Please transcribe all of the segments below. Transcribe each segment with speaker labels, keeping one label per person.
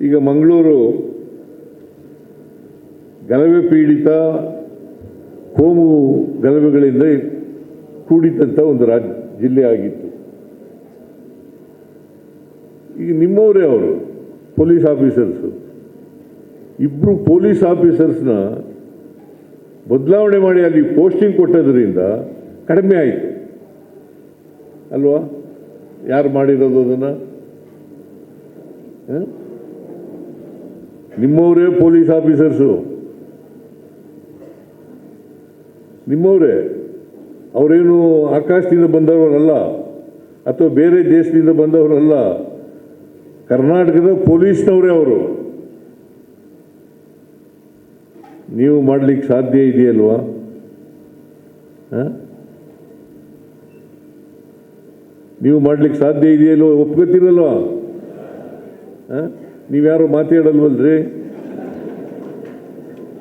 Speaker 1: ಈಗ ಮಂಗಳೂರು ಗಲಭೆ ಪೀಡಿತ, ಕೋಮು ಗಲಭೆಗಳಿಂದ ಕೂಡಿದ್ದಂಥ ಒಂದು ರಾಜ್ಯ ಜಿಲ್ಲೆ ಆಗಿತ್ತು. ಈಗ ನಿಮ್ಮವರೇ ಅವರು, ಪೊಲೀಸ್ ಆಫೀಸರ್ಸು. ಇಬ್ಬರು ಪೊಲೀಸ್ ಆಫೀಸರ್ಸ್ನ ಬದಲಾವಣೆ ಮಾಡಿ ಅಲ್ಲಿ ಪೋಸ್ಟಿಂಗ್ ಕೊಟ್ಟದ್ರಿಂದ ಕಡಿಮೆ ಆಯಿತು. ಅಲ್ವಾ? ಯಾರು ಮಾಡಿರೋದು ಅದನ್ನು? ನಿಮ್ಮವರೇ ಪೊಲೀಸ್ ಆಫೀಸರ್ಸು. ನಿಮ್ಮವರೇ. ಅವರೇನು ಆಕಾಶದಿಂದ ಬಂದವರಲ್ಲ ಅಥವಾ ಬೇರೆ ದೇಶದಿಂದ ಬಂದವರಲ್ಲ. ಕರ್ನಾಟಕದ ಪೊಲೀಸ್ನವರೇ ಅವರು. ನೀವು ಮಾಡಲಿಕ್ಕೆ ಸಾಧ್ಯ ಇದೆಯಲ್ವಾ? ನೀವು ಮಾಡಲಿಕ್ಕೆ ಸಾಧ್ಯ ಇದೆಯಲ್ವ ಒಪ್ಕೋತೀರಲ್ವಾ? ಹ? ನೀವ್ಯಾರು ಮಾತಾಡಲ್ವಲ್ರಿ?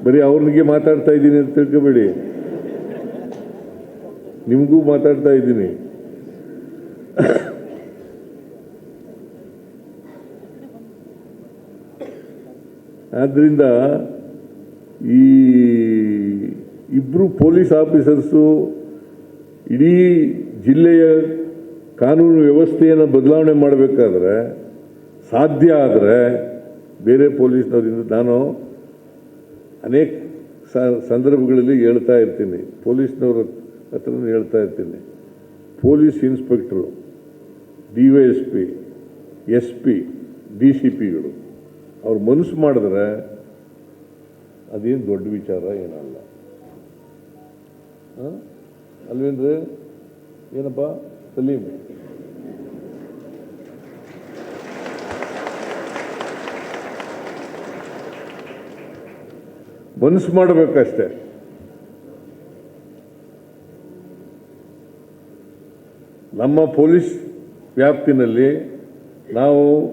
Speaker 1: ಬರೀ ಅವ್ರಿಗೆ ಮಾತಾಡ್ತಾ ಇದ್ದೀನಿ ಅಂತ ತಿಳ್ಕೊಬೇಡಿ. ನಿಮಗೂ ಮಾತಾಡ್ತಾ ಇದ್ದೀನಿ. ಆದ್ದರಿಂದ ಈ ಇಬ್ಬರು ಪೊಲೀಸ್ ಆಫೀಸರ್ಸು ಇಡೀ ಜಿಲ್ಲೆಯ ಕಾನೂನು ವ್ಯವಸ್ಥೆಯನ್ನು ಬದಲಾವಣೆ ಮಾಡಬೇಕಾದ್ರೆ ಸಾಧ್ಯ ಆದರೆ ಬೇರೆ ಪೊಲೀಸ್ನವರಿಂದ ನಾನು ಅನೇಕ ಸಂದರ್ಭಗಳಲ್ಲಿ ಹೇಳ್ತಾ ಇರ್ತೀನಿ. ಪೊಲೀಸ್ನವ್ರ ಹತ್ರ ಹೇಳ್ತಾ ಇರ್ತೀನಿ. Police inspector, D Y S P S P, D C ಪಿಗಳು, ಅವ್ರು ಮನಸ್ಸು ಮಾಡಿದ್ರೆ ಅದೇನು ದೊಡ್ಡ ವಿಚಾರ ಏನಲ್ಲ. ಅಲ್ವೇಂದ್ರೆ ಏನಪ್ಪ? ಸಲೀಮ್. ಮನಸ್ಸು ಮಾಡಬೇಕಷ್ಟೆ. ನಮ್ಮ ಪೊಲೀಸ್ ವ್ಯಾಪ್ತಿನಲ್ಲಿ ನಾವು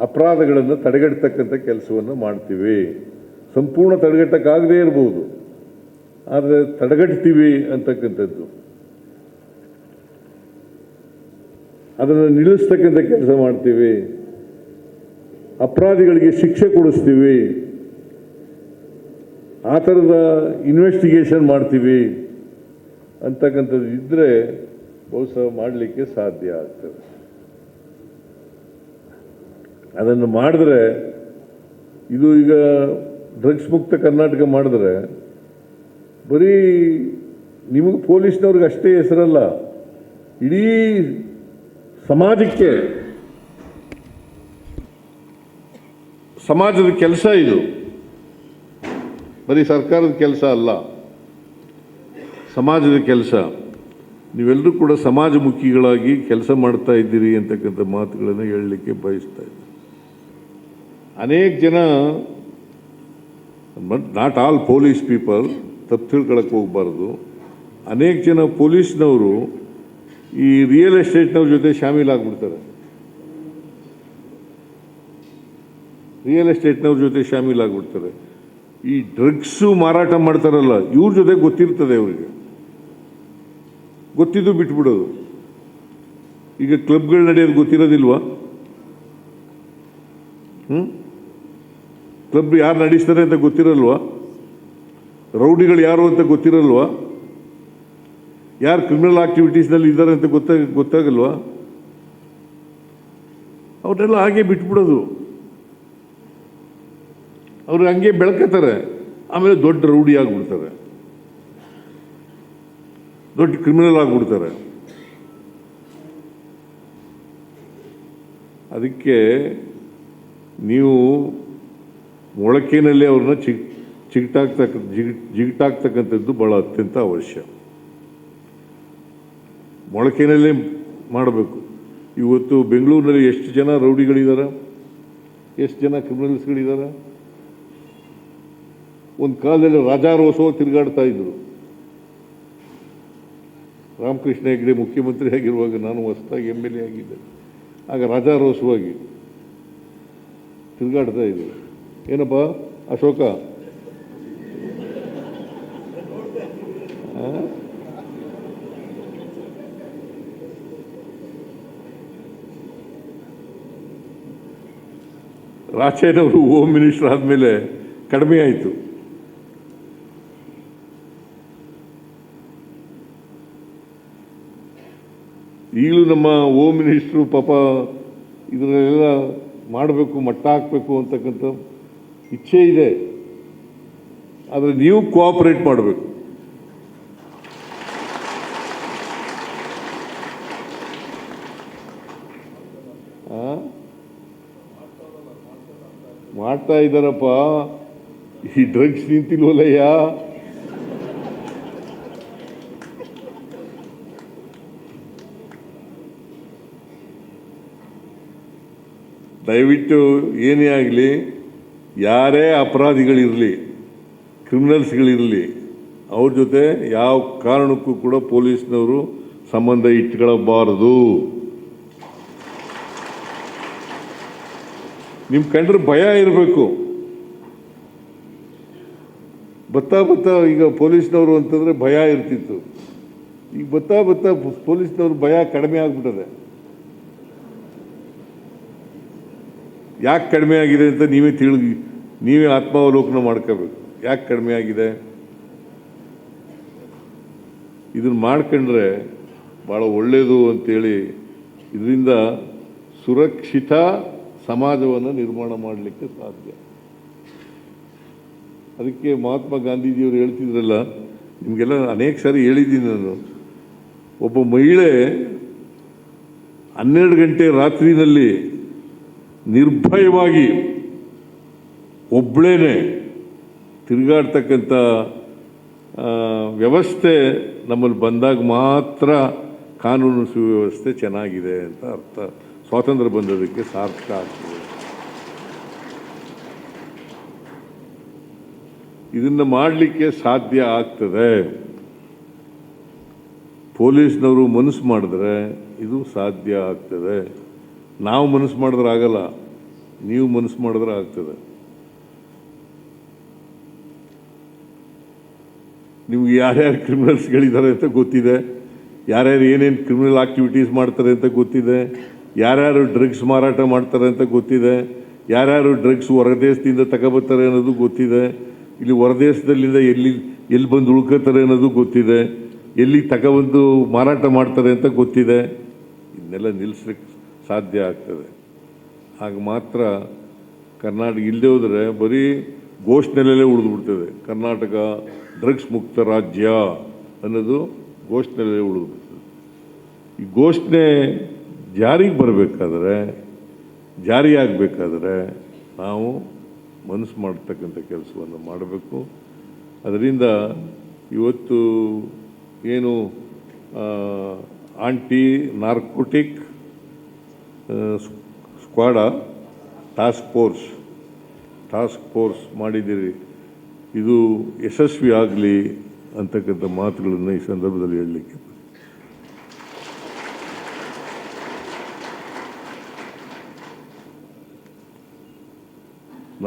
Speaker 1: ಅಪರಾಧಗಳನ್ನು ತಡೆಗಟ್ಟತಕ್ಕಂಥ ಕೆಲಸವನ್ನು ಮಾಡ್ತೀವಿ. ಸಂಪೂರ್ಣ ತಡೆಗಟ್ಟಕ್ಕಾಗದೇ ಇರ್ಬೋದು. ಆದರೆ ತಡೆಗಟ್ತೀವಿ ಅಂತಕ್ಕಂಥದ್ದು. ಅದನ್ನು ನಿಲ್ಲಿಸ್ತಕ್ಕಂಥ ಕೆಲಸ ಮಾಡ್ತೀವಿ. ಅಪರಾಧಿಗಳಿಗೆ ಶಿಕ್ಷೆ ಕೊಡಿಸ್ತೀವಿ. ಆ ಥರದ ಇನ್ವೆಸ್ಟಿಗೇಷನ್ ಮಾಡ್ತೀವಿ ಅಂತಕ್ಕಂಥದ್ದು ಇದ್ದರೆ ಬಹುಶಃ ಮಾಡಲಿಕ್ಕೆ ಸಾಧ್ಯ ಆಗ್ತದೆ. ಅದನ್ನು ಮಾಡಿದ್ರೆ ಇದು ಈಗ ಡ್ರಗ್ಸ್ ಮುಕ್ತ ಕರ್ನಾಟಕ ಮಾಡಿದ್ರೆ ಬರೀ ನಿಮಗೆ ಪೊಲೀಸ್ನವ್ರಿಗೆ ಅಷ್ಟೇ ಹೆಸರಲ್ಲ, ಇಡೀ ಸಮಾಜಕ್ಕೆ ಸಮಾಜದ ಕೆಲಸ ಇದು. ಬರೀ ಸರ್ಕಾರದ ಕೆಲಸ ಅಲ್ಲ, ಸಮಾಜದ ಕೆಲಸ. ನೀವೆಲ್ಲರೂ ಕೂಡ ಸಮಾಜಮುಖಿಗಳಾಗಿ ಕೆಲಸ ಮಾಡ್ತಾ ಇದ್ದೀರಿ ಅಂತಕ್ಕಂಥ ಮಾತುಗಳನ್ನು ಹೇಳಲಿಕ್ಕೆ ಬಯಸ್ತಾ ಇದ್ದೀನಿ ಅನೇಕ ಜನ ನಾಟ್ ಆಲ್ ಪೊಲೀಸ್ ಪೀಪಲ್ ತಪ್ಪು ತಿಳ್ಕೊಳಕ್ಕೆ ಹೋಗಬಾರ್ದು. ಅನೇಕ ಜನ ಪೊಲೀಸ್ನವರು ಈ ರಿಯಲ್ ಎಸ್ಟೇಟ್ನವ್ರ ಜೊತೆ ಶಾಮೀಲಾಗ್ಬಿಡ್ತಾರೆ ರಿಯಲ್ ಎಸ್ಟೇಟ್ನವ್ರ ಜೊತೆ ಶಾಮೀಲಾಗ್ಬಿಡ್ತಾರೆ ಈ ಡ್ರಗ್ಸು ಮಾರಾಟ ಮಾಡ್ತಾರಲ್ಲ, ಇವ್ರ ಜೊತೆ ಗೊತ್ತಿರ್ತದೆ ಅವರಿಗೆ. ಗೊತ್ತಿದ್ದು ಬಿಟ್ಬಿಡೋದು. ಈಗ ಕ್ಲಬ್ಗಳು ನಡೆಯೋದು ಗೊತ್ತಿರೋದಿಲ್ವಾ? ಹ್ಞೂ ಕ್ಲಬ್ ಯಾರು ನಡೆಸ್ತಾರೆ ಅಂತ ಗೊತ್ತಿರಲ್ವಾ? ರೌಡಿಗಳು ಯಾರು ಅಂತ ಗೊತ್ತಿರಲ್ವಾ? ಯಾರು ಕ್ರಿಮಿನಲ್ ಆಕ್ಟಿವಿಟೀಸ್ನಲ್ಲಿ ಇದ್ದಾರೆ ಅಂತ ಗೊತ್ತಾಗ ಗೊತ್ತಾಗಲ್ವಾ? ಅವರೆಲ್ಲ ಹಾಗೆ ಬಿಟ್ಬಿಡೋದು. ಅವ್ರು ಹಂಗೆ ಬೆಳ್ಕತ್ತಾರೆ ಆಮೇಲೆ ದೊಡ್ಡ ರೌಡಿ ಆಗಿಬಿಡ್ತಾರೆ. ದೊಡ್ಡ ಕ್ರಿಮಿನಲ್ ಆಗಿಬಿಡ್ತಾರೆ. ಅದಕ್ಕೆ ನೀವು ಮೊಳಕೆಯಲ್ಲಿ ಅವ್ರನ್ನ ಚಿಕ್ ಚಿಗಟಾಗ್ತಕ್ಕ ಜಿಗ್, ಜಿಗಟಾಗ್ತಕ್ಕಂಥದ್ದು ಭಾಳ ಅತ್ಯಂತ ಅವಶ್ಯ. ಮೊಳಕೆಯಲ್ಲೇ ಮಾಡಬೇಕು. ಇವತ್ತು ಬೆಂಗಳೂರಿನಲ್ಲಿ ಎಷ್ಟು ಜನ ರೌಡಿಗಳಿದ್ದಾರೆ ಎಷ್ಟು ಜನ ಕ್ರಿಮಿನಲ್ಸ್ಗಳಿದ್ದಾರೆ ಒಂದು ಕಾಲದಲ್ಲಿ ರಾಜಾರೋಸೋ ತಿರುಗಾಡ್ತಾ ಇದ್ರು. ರಾಮಕೃಷ್ಣ ಹೆಗ್ಡೆ ಮುಖ್ಯಮಂತ್ರಿ ಆಗಿರುವಾಗ ನಾನು ಹೊಸದಾಗಿ ಎಂ ಎಲ್ ಎ ಆಗಿದ್ದೆ. ಆಗ ರಾಜಾರೋಸವಾಗಿ ತಿರುಗಾಡ್ತಾ ಇದ್ರು. ಏನಪ್ಪ? ಅಶೋಕ? ರಾಜೇನವರು ಹೋಮ್ ಮಿನಿಸ್ಟರ್ ಆದಮೇಲೆ ಕಡಿಮೆ ಆಯಿತು. ಈಗಲೂ ನಮ್ಮ ಓಮ್ ಮಿನಿಸ್ಟ್ರು ಪಾಪ ಇದರಲ್ಲೆಲ್ಲ ಮಾಡಬೇಕು, ಮಟ್ಟ ಹಾಕಬೇಕು ಅಂತಕ್ಕಂಥ ಇಚ್ಛೆ ಇದೆ. ಆದರೆ ನೀವು ಕೋಆಪರೇಟ್ ಮಾಡಬೇಕು. ಮಾಡ್ತಾ ಇದ್ದಾರಪ್ಪ. ಈ ಡ್ರಗ್ಸ್ ನಿಂತಿಲ್ವಲ್ಲಯ್ಯ? ದಯವಿಟ್ಟು ಏನೇ ಆಗಲಿ, ಯಾರೇ ಅಪರಾಧಿಗಳಿರಲಿ, ಕ್ರಿಮಿನಲ್ಸ್ಗಳಿರಲಿ, ಅವ್ರ ಜೊತೆ ಯಾವ ಕಾರಣಕ್ಕೂ ಕೂಡ ಪೊಲೀಸ್ನವರು ಸಂಬಂಧ ಇಟ್ಕೊಳ್ಳಬಾರದು ನಿಮ್ಮ ಕಂಡ್ರೆ ಭಯ ಇರಬೇಕು. ಬತ್ತಾ ಬತ್ತಾ ಈಗ ಪೊಲೀಸ್ನವರು ಅಂತಂದರೆ ಭಯ ಇರ್ತಿತ್ತು. ಈಗ ಬತ್ತಾ ಬತ್ತಾ ಪೊಲೀಸ್ನವ್ರ ಭಯ ಕಡಿಮೆ ಆಗ್ಬಿಟ್ಟದೆ ಯಾಕೆ ಕಡಿಮೆ ಆಗಿದೆ ಅಂತ ನೀವೇ ತಿಳಿ, ನೀವೇ ಆತ್ಮಾವಲೋಕನ ಮಾಡ್ಕೋಬೇಕು. ಯಾಕೆ ಕಡಿಮೆ ಆಗಿದೆ? ಇದನ್ನು ಮಾಡ್ಕೊಂಡ್ರೆ ಭಾಳ ಒಳ್ಳೆಯದು ಅಂತೇಳಿ ಇದರಿಂದ ಸುರಕ್ಷಿತ ಸಮಾಜವನ್ನು ನಿರ್ಮಾಣ ಮಾಡಲಿಕ್ಕೆ ಸಾಧ್ಯ. ಅದಕ್ಕೆ ಮಹಾತ್ಮ ಗಾಂಧೀಜಿಯವರು ಹೇಳ್ತಿದ್ರಲ್ಲ, ನಿಮಗೆಲ್ಲ ಅನೇಕ ಸಾರಿ ಹೇಳಿದ್ದೀನಿ ನಾನು. ಒಬ್ಬ ಮಹಿಳೆ ಹನ್ನೆರಡು ಗಂಟೆ ರಾತ್ರಿನಲ್ಲಿ ನಿರ್ಭಯವಾಗಿ ಒಬ್ಬಳೇ ತಿರುಗಾಡ್ತಕ್ಕಂಥ ವ್ಯವಸ್ಥೆ ನಮ್ಮಲ್ಲಿ ಬಂದಾಗ ಮಾತ್ರ ಕಾನೂನು ಸುವ್ಯವಸ್ಥೆ ಚೆನ್ನಾಗಿದೆ ಅಂತ ಅರ್ಥ. ಸ್ವಾತಂತ್ರ್ಯ ಬಂದದಕ್ಕೆ ಸಾರ್ಥಕ ಆಗ್ತದೆ. ಇದನ್ನು ಮಾಡಲಿಕ್ಕೆ ಸಾಧ್ಯ ಆಗ್ತದೆ. ಪೊಲೀಸ್ನವರು ಮನಸ್ಸು ಮಾಡಿದ್ರೆ ಇದು ಸಾಧ್ಯ ಆಗ್ತದೆ. ನಾವು ಮನಸ್ಸು ಮಾಡಿದ್ರೆ ಆಗಲ್ಲ, ನೀವು ಮನಸ್ಸು ಮಾಡಿದ್ರೆ ಆಗ್ತದೆ. ನಿಮ್ಗೆ ಯಾರ್ಯಾರು ಕ್ರಿಮಿನಲ್ಸ್ಗಳಿದ್ದಾರೆ ಅಂತ ಗೊತ್ತಿದೆ, ಯಾರ್ಯಾರು ಏನೇನು ಕ್ರಿಮಿನಲ್ ಆಕ್ಟಿವಿಟೀಸ್ ಮಾಡ್ತಾರೆ ಅಂತ ಗೊತ್ತಿದೆ, ಯಾರ್ಯಾರು ಡ್ರಗ್ಸ್ ಮಾರಾಟ ಮಾಡ್ತಾರೆ ಅಂತ ಗೊತ್ತಿದೆ, ಯಾರ್ಯಾರು ಡ್ರಗ್ಸ್ ಹೊರದೇಶದಿಂದ ತಗೊಬರ್ತಾರೆ ಅನ್ನೋದು ಗೊತ್ತಿದೆ, ಇಲ್ಲಿ ಹೊರದೇಶದಲ್ಲಿಂದ ಎಲ್ಲಿ ಎಲ್ಲಿ ಬಂದು ಉಳ್ಕೋತಾರೆ ಅನ್ನೋದು ಗೊತ್ತಿದೆ, ಎಲ್ಲಿ ತಗೊಬಂದು ಮಾರಾಟ ಮಾಡ್ತಾರೆ ಅಂತ ಗೊತ್ತಿದೆ. ಇದನ್ನೆಲ್ಲ ನಿಲ್ಲಿಸ್ಲಿಕ್ಕೆ ಸಾಧ್ಯ ಆಗ್ತದೆ. ಆಗ ಮಾತ್ರ ಕರ್ನಾಟಕ ಇಲ್ಲದೆ ಹೋದರೆ ಬರೀ ಘೋಷಣೆಲೇ ಉಳಿದುಬಿಡ್ತದೆ. ಕರ್ನಾಟಕ ಡ್ರಗ್ಸ್ ಮುಕ್ತ ರಾಜ್ಯ ಅನ್ನೋದು ಘೋಷಣೆಲೇ ಉಳಿದುಬಿಡ್ತದೆ. ಈ ಘೋಷಣೆ ಜಾರಿಗೆ ಬರಬೇಕಾದ್ರೆ, ಜಾರಿಯಾಗಬೇಕಾದ್ರೆ ನಾವು ಮನಸ್ಸು ಮಾಡ್ತಕ್ಕಂಥ ಕೆಲಸವನ್ನು ಮಾಡಬೇಕು. ಅದರಿಂದ ಇವತ್ತು ಏನು anti narcotic squad task force task force ಮಾಡಿದ್ದೀರಿ. ಇದು ಯಶಸ್ವಿ ಆಗಲಿ ಅಂತಕ್ಕಂಥ ಮಾತುಗಳನ್ನು ಈ ಸಂದರ್ಭದಲ್ಲಿ ಹೇಳಲಿಕ್ಕೆ.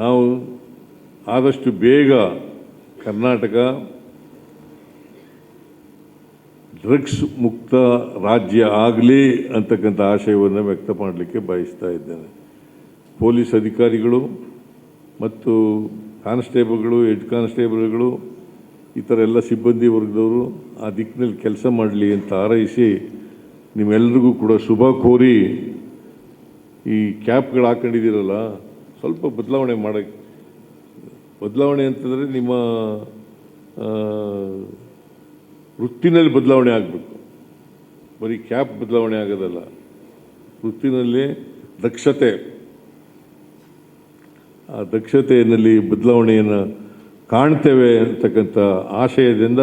Speaker 1: ನಾವು ಆದಷ್ಟು ಬೇಗ ಕರ್ನಾಟಕ ಡ್ರಗ್ಸ್ ಮುಕ್ತ ರಾಜ್ಯ ಆಗಲಿ ಅಂತಕ್ಕಂಥ ಆಶಯವನ್ನು ವ್ಯಕ್ತ ಮಾಡಲಿಕ್ಕೆ ಬಯಸ್ತಾ ಇದ್ದೇನೆ. ಪೊಲೀಸ್ ಅಧಿಕಾರಿಗಳು ಮತ್ತು ಕಾನ್ಸ್ಟೇಬಲ್ಗಳು ಹೆಡ್ ಕಾನ್ಸ್ಟೇಬಲ್ಗಳು ಈ ಥರ ಎಲ್ಲ ಸಿಬ್ಬಂದಿ ವರ್ಗದವರು ಆ ದಿಕ್ಕಿನಲ್ಲಿ ಕೆಲಸ ಮಾಡಲಿ ಅಂತ ಹಾರೈಸಿ ನಿಮ್ಮೆಲ್ರಿಗೂ ಕೂಡ ಶುಭ ಕೋರಿ ಈ ಕ್ಯಾಪ್ಗಳು ಹಾಕೊಂಡಿದ್ದೀರಲ್ಲ, ಸ್ವಲ್ಪ ಬದಲಾವಣೆ ಮಾಡೋಕ್ಕೆ ಬದಲಾವಣೆ ಅಂತಂದರೆ ನಿಮ್ಮ ವೃತ್ತಿನಲ್ಲಿ ಬದಲಾವಣೆ ಆಗಬೇಕು. ಬರೀ ಕ್ಯಾಪ್ ಬದಲಾವಣೆ ಆಗೋದಲ್ಲ. ವೃತ್ತಿನಲ್ಲಿ ದಕ್ಷತೆ. ಆ ದಕ್ಷತೆಯಲ್ಲಿ ಬದಲಾವಣೆಯನ್ನು ಕಾಣ್ತೇವೆ ಅಂತಕ್ಕಂಥ ಆಶಯದಿಂದ